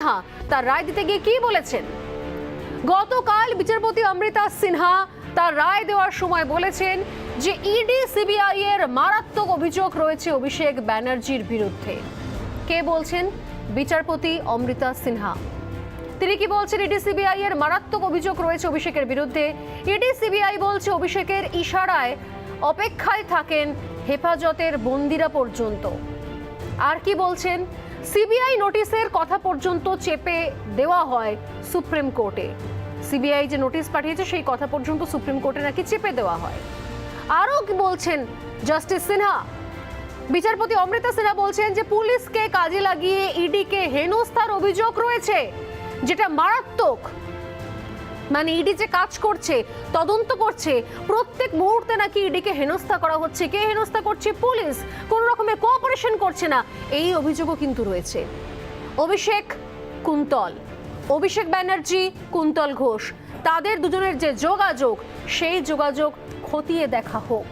সিনহা, তার রায় দিতে গিয়ে কি বলেছেন? গতকাল বিচারপতি অমৃতা সিনহা তার রায় দেওয়ার সময় বলেছেন যে ইডি, সিবিআই এর মারাত্মক অভিযোগ রয়েছে অভিষেক ব্যানার্জির বিরুদ্ধে। কে বলছেন? বিচারপতি অমৃতা সিনহা। তিনি কি বলছেন, ইডি, সিবিআই এর মারাত্মক অভিযোগ রয়েছে অভিষেকের বিরুদ্ধে? ইডি, সিবিআই বলছে অভিষেকের ইশারায় অপেক্ষায় থাকেন হেফাজতের বন্দিরা পর্যন্ত। আর কি বলছেন? সিবিআই নোটিশের কথা পর্যন্ত চেপে দেওয়া হয় সুপ্রিম কোর্টে। সিবিআই যে নোটিশ পাঠিয়েছে, সেই কথা পর্যন্ত সুপ্রিম কোর্টে নাকি চেপে দেওয়া হয়। আরও বলছেন জাস্টিস সিনহা। বিচারপতি অমৃতা সিনহা বলছেন যে পুলিশকে কাজে লাগিয়ে ইডিকে হেনস্থার অভিযোগ রয়েছে, যেটা মারাত্মক। মানে ইডি যে কাজ করছে, তদন্ত করছে, প্রত্যেক মুহূর্তে নাকি ইডিকে হেনস্থা করা হচ্ছে। কে হেনস্থা করছে? পুলিশ। কোন রকমের কোঅপারেশন করছে না। এই অভিযোগও কিন্তু রয়েছে। অভিষেক কুন্তল। অভিষেক ব্যানার্জি, কুন্তল ঘোষ। তাদের দুজনের যে যোগাযোগ, সেই যোগাযোগ খতিয়ে দেখা হোক।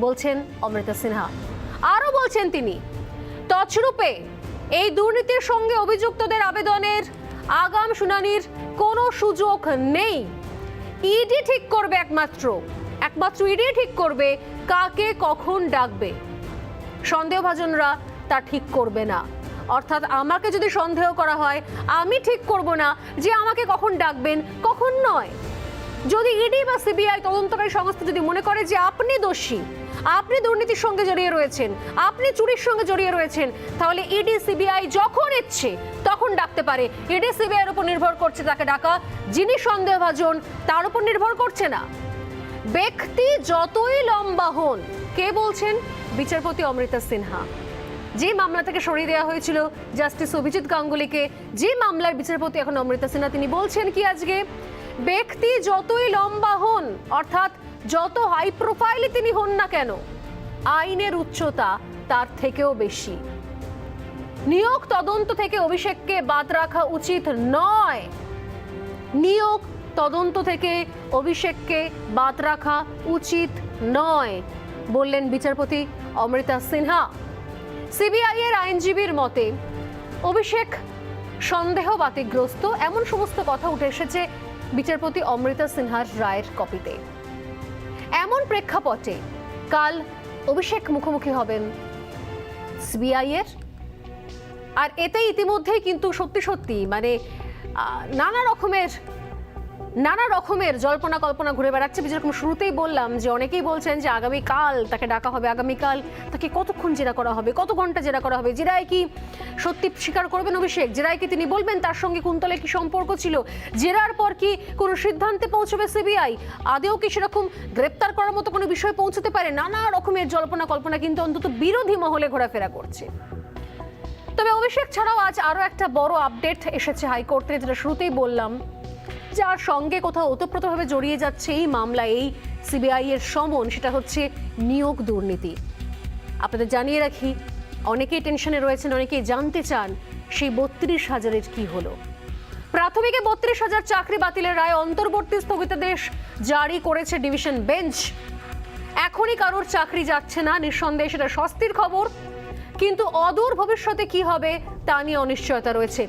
বলছেন অমৃতা সিনহা। আরও বলছেন তিনি, তছরূপে এই দুর্নীতির সঙ্গে অভিযুক্তদের আবেদনের আগাম শুনানির কোনো সুযোগ নেই। ইডি ঠিক করবে একমাত্র। একমাত্র ইডি ঠিক করবে কাকে কখন ডাকবে। সন্দেহভাজনরা তা ঠিক করবে না। অর্থাৎ আমাকে যদি সন্দেহ করা হয়, আমি ঠিক করব না যে আমাকে কখন ডাকবেন, কখন নয়। যদি ইডি বা সিবিআই তদন্তকারী সংস্থা যদি মনে করে যে আপনি দোষী, আপনি দুর্নীতির সঙ্গে জড়িয়ে রয়েছেন, আপনি চুরির সঙ্গে জড়িয়ে রয়েছেন, তাহলে ইডি, সিবিআই যখন ইচ্ছে তখন ডাকতে পারে? ইডি সিবিআই এর উপর নির্ভর করছে তাকে ডাকা। যিনি সন্দেহভাজন, তার উপর নির্ভর করছে না। ব্যক্তি যতই লম্বা হন, কে বলছেন? বিচারপতি অমৃতা সিনহা। যে মামলা থেকে সরিয়ে দেওয়া হয়েছিল জাস্টিস অভিজিৎ গাঙ্গুলিকে, যে মামলার বিচারপতি এখন অমৃতা সিনহা, তিনি বলছেন কি আজকে? ব্যক্তি যতই লম্বা হন, অর্থাৎ যত হাই প্রোফাইলে তিনি হন না কেন, আইনের উচ্চতা তার থেকেও বেশি। নিয়োগ তদন্ত থেকে অভিষেককে বাদ রাখা উচিত নয়। নিয়োগ তদন্ত থেকে অভিষেককে বাদ রাখা উচিত নয়, বললেন বিচারপতি অমৃতা সিনহা। সিবিআই এর আইনজীবীর মতে, অভিষেক সন্দেহ বাতিগ্রস্ত এমন সমস্ত কথা উঠে এসেছে বিচারপতি অমৃতা সিনহার রায়ের কপিতে। এমন প্রেক্ষাপটে কাল অভিষেক মুখোমুখি হবেন সিবিআই এর আর এতে ইতিমধ্যেই কিন্তু সত্যি সত্যি মানে নানা রকমের নানা রকমের জল্পনা কল্পনা ঘুরে বেড়াচ্ছে। যেরকম শুরুতেই বললাম যে অনেকেই বলছেন যে আগামীকাল তাকে ডাকা হবে, আগামীকাল তাকে কতক্ষণ জেরা করা হবে, কত ঘণ্টা জেরা করা হবে, জেরায় কি সত্যি স্বীকার করবেন অভিষেক? জেরায় কি তিনি বলবেন তার সঙ্গে কুন্তলের কি সম্পর্ক ছিল? জেরার পর কি কোনো সিদ্ধান্তে পৌঁছবে সিবিআই? আদেও কি সেরকম গ্রেপ্তার করার মতো কোনো বিষয় পৌঁছতে পারে? নানা রকমের জল্পনা কল্পনা কিন্তু অন্তত বিরোধী মহলে ঘোরাফেরা করছে। তবে অভিষেক ছাড়াও আজ আরও একটা বড় আপডেট এসেছে হাইকোর্ট যেটা শুরুতেই বললাম যার সঙ্গে কোথাও ওতপ্রোতভাবে জড়িয়ে যাচ্ছে এই মামলা, এই সিবিআই এর সমন, সেটা হচ্ছে নিয়োগ দুর্নীতি। আপনাদের জানিয়ে রাখি, অনেকেই টেনশনে রয়েছেন, অনেকেই জানতে চান সেই বত্রিশ হাজারের কি হলো। প্রাথমিকে বত্রিশ হাজার চাকরি বাতিলের রায় অন্তর্বর্তী স্থগিতাদেশ জারি করেছে ডিভিশন বেঞ্চ। এখনই কারোর চাকরি যাচ্ছে না, নিঃসন্দেহে সেটা স্বস্তির খবর। কিন্তু অদূর ভবিষ্যতে কি হবে তা নিয়ে অনিশ্চয়তা রয়েছে।